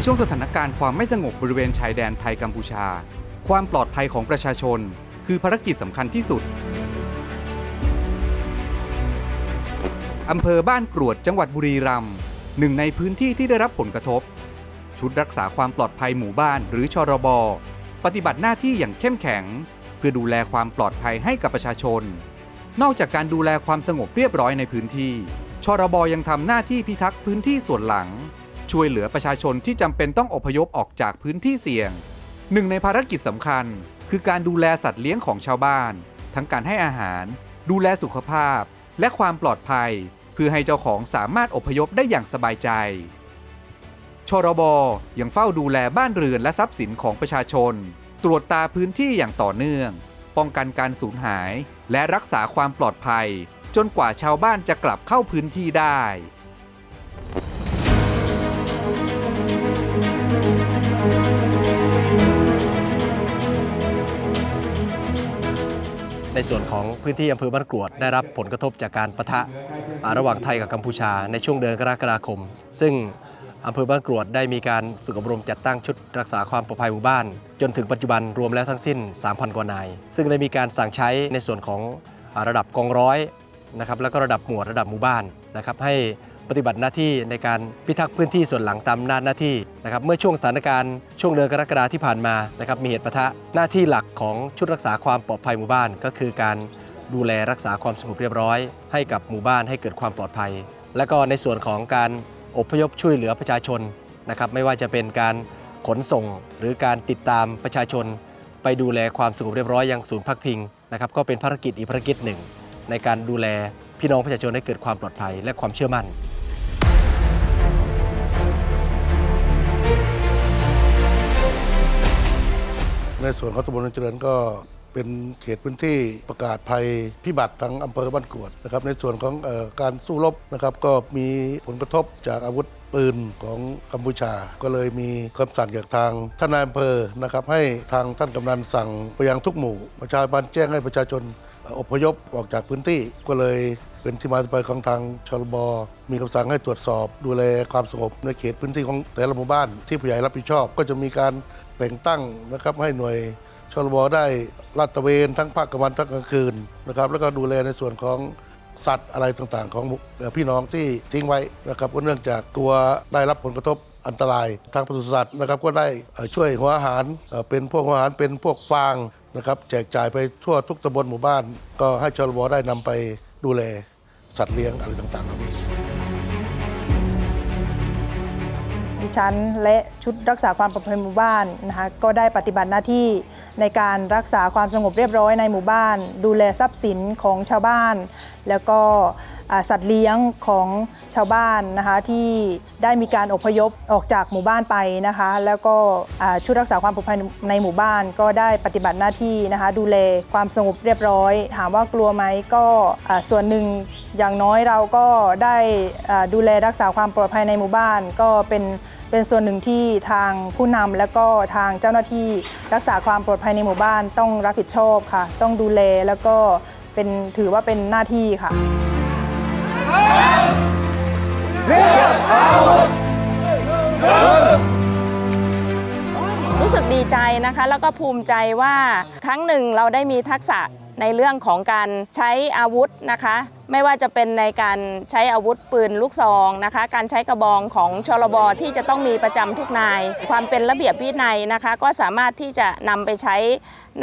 ในช่วงสถานการณ์ความไม่สงบบริเวณชายแดนไทยกัมพูชา ความปลอดภัยของประชาชน คือภารกิจสำคัญที่สุดอำเภอบ้านกรวดจังหวัดบุรีรัมย์หนึ่งในพื้นที่ที่ได้รับผลกระทบ ชุดรักษาความปลอดภัยหมู่บ้านหรือชรบ ปฏิบัติหน้าที่อย่างเข้มแข็ง เพื่อดูแลความปลอดภัยให้กับประชาชน นอกจากการดูแลความสงบเรียบร้อยในพื้นที่ ชรบยังทำหน้าที่พิทักษ์พื้นที่ส่วนหลัง ช่วยเหลือประชาชนที่จำเป็นต้องอพยพออกจากพื้นที่เสี่ยง หนึ่งในภารกิจสำคัญ คือการดูแลสัตว์เลี้ยงของชาวบ้าน ทั้งการให้อาหาร ดูแลสุขภาพ และความปลอดภัย เพื่อให้เจ้าของสามารถอพยพได้อย่างสบายใจชรบยังเฝ้าดูแลบ้านเรือนและทรัพย์สินของประชาชน ตรวจตาพื้นที่อย่างต่อเนื่อง ป้องกันการสูญหาย และรักษาความปลอดภัย จนกว่าชาวบ้านจะกลับเข้าพื้นที่ได้ ในส่วนของพื้นที่อำเภอบ้านกรวดได้รับผลกระทบจากการประทะระหว่างไทยกับกัมพูชาในช่วงเดือนกรกฎาคม ซึ่งอำเภอบ้านกรวดได้มีการฝึกอบรมจัดตั้งชุดรักษาความปลอดภัยหมู่บ้าน จนถึงปัจจุบันรวมแล้วทั้งสิ้น 3,000 กว่านาย ซึ่งได้มีการสั่งใช้ในส่วนของระดับกองร้อยนะครับแล้วก็ระดับหมวดระดับหมู่บ้านนะครับให้ ปฏิบัติหน้าที่ในการพิทักษ์พื้นที่ส่วนหลังตามหน้าหน้าที่นะครับเมื่อช่วงสถานการณ์ช่วงเดือนกรกฎาที่ผ่านมานะครับมีเหตุปะทะหน้าที่หลักของชุดรักษาความปลอดภัยหมู่บ้าน ก็คือการดูแลรักษาความสงบเรียบร้อย ให้กับหมู่บ้านให้เกิดความปลอดภัย และก็ในส่วนของการอพยพช่วยเหลือประชาชนนะครับไม่ว่าจะเป็นการขนส่งหรือการติดตามประชาชน ไปดูแลความสงบเรียบร้อยยังศูนย์พักพิงนะครับก็เป็นภารกิจอีกภารกิจหนึ่ง ในการดูแลพี่น้องประชาชนให้เกิดความปลอดภัยและความเชื่อมั่น ในส่วนของตำบลเจริญก็เป็นเขตพื้นที่ประกาศภัยพิบัติทั้งอำเภอบ้านกวดนะครับในส่วนของออการสู้รบนะครับ ก็มีผลกระทบจากอาวุธปืนของกัมพูชา ก็เลยมีคำสั่งจากทางท่านนายอำเภอนะครับ ให้ทางท่านกำนันสั่งไปยังทุกหมู่ ประชาชนแจ้งให้ประชาชนอพยพออกจากพื้นที่ก็เลยเป็นที่มาที่ไปของทางชลบมีคำสั่งให้ตรวจสอบ ดูแลความสงบในเขตพื้นที่ของแต่ละหมู่บ้านที่ผู้ใหญ่รับผิดชอบ ก็จะมีการ แต่งตั้งนะครับให้หน่วยชลบได้ลาดตระเวนทั้งภาคกลางวันทั้งกลางคืนนะครับแล้วก็ดูแลในส่วนของสัตว์อะไรต่างๆ ของพี่น้องที่ทิ้งไว้นะครับก็เนื่องจากตัวได้รับผลกระทบอันตราย ทางปศุสัตว์นะครับก็ได้ช่วยหัวอาหารเป็นพวกหัวอาหารเป็นพวกฟางนะครับแจกจ่ายไปทั่วทุกตำบลหมู่บ้าน ก็ให้ชลบได้นำไปดูแลสัตว์เลี้ยงอะไรต่างๆเหล่ ดิฉันและชุดรักษาความปลอดภัยหมู่บ้านนะคะก็ได้ปฏิบัติหน้าที่ในการรักษาความสงบเรียบร้อยในหมู่บ้าน ดูแลทรัพย์สินของชาวบ้าน แล้วก็สัตว์เลี้ยงของชาวบ้านนะคะที่ได้มีการอพยพออกจากหมู่บ้านไปนะคะ แล้วก็ชุดรักษาความปลอดภัยในหมู่บ้าน ก็ได้ปฏิบัติหน้าที่นะคะ ดูแลความสงบเรียบร้อย ถามว่ากลัวไหมก็ส่วนหนึ่ง อย่างน้อยเราก็ได้ดูแลรักษาความปลอดภัยในหมู่บ้าน ก็เป็นเป็นส่วนหนึ่งที่ทางผู้นำและก็ทางเจ้าหน้าที่รักษาความปลอดภัยในหมู่บ้านต้องรับผิดชอบค่ะ ต้องดูแลแล้วก็เป็นถือว่าเป็นหน้าที่ค่ะรู้สึกดีใจนะคะ แล้วก็ภูมิใจว่าครั้งหนึ่งเราได้มีทักษะในเรื่องของการใช้อาวุธนะคะ ไม่ว่าจะเป็นในการใช้อาวุธปืนลูกซองนะคะ การใช้กระบองของชลบที่จะต้องมีประจำทุกนาย ความเป็นระเบียบวินัยนะคะ ก็สามารถที่จะนำไปใช้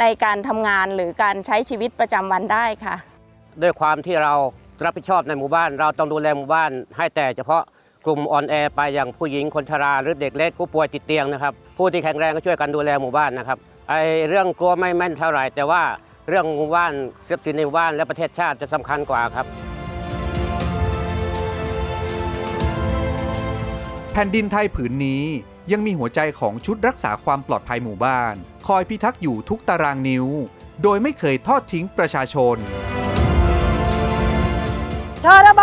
ในการทำงานหรือการใช้ชีวิตประจำวันได้ค่ะ ด้วยความที่เรารับผิดชอบในหมู่บ้าน เราต้องดูแลหมู่บ้าน ให้แต่เฉพาะกลุ่มอ่อนแอไปอย่างผู้หญิงคนชราหรือเด็กเล็กผู้ป่วยติดเตียงนะครับ ผู้ที่แข็งแรงก็ช่วยกันดูแลหมู่บ้านนะครับไอเรื่องกลัวไม่แม่นเท่าไหร่แต่ว่า เรื่องหมู่บ้านทรัพย์สินในหมู่บ้านและประเทศชาติจะสำคัญกว่าครับ แผ่นดินไทยผืนนี้ยังมีหัวใจของชุดรักษาความปลอดภัยหมู่บ้าน คอยพิทักษ์อยู่ทุกตารางนิ้ว โดยไม่เคยทอดทิ้งประชาชน ชรบ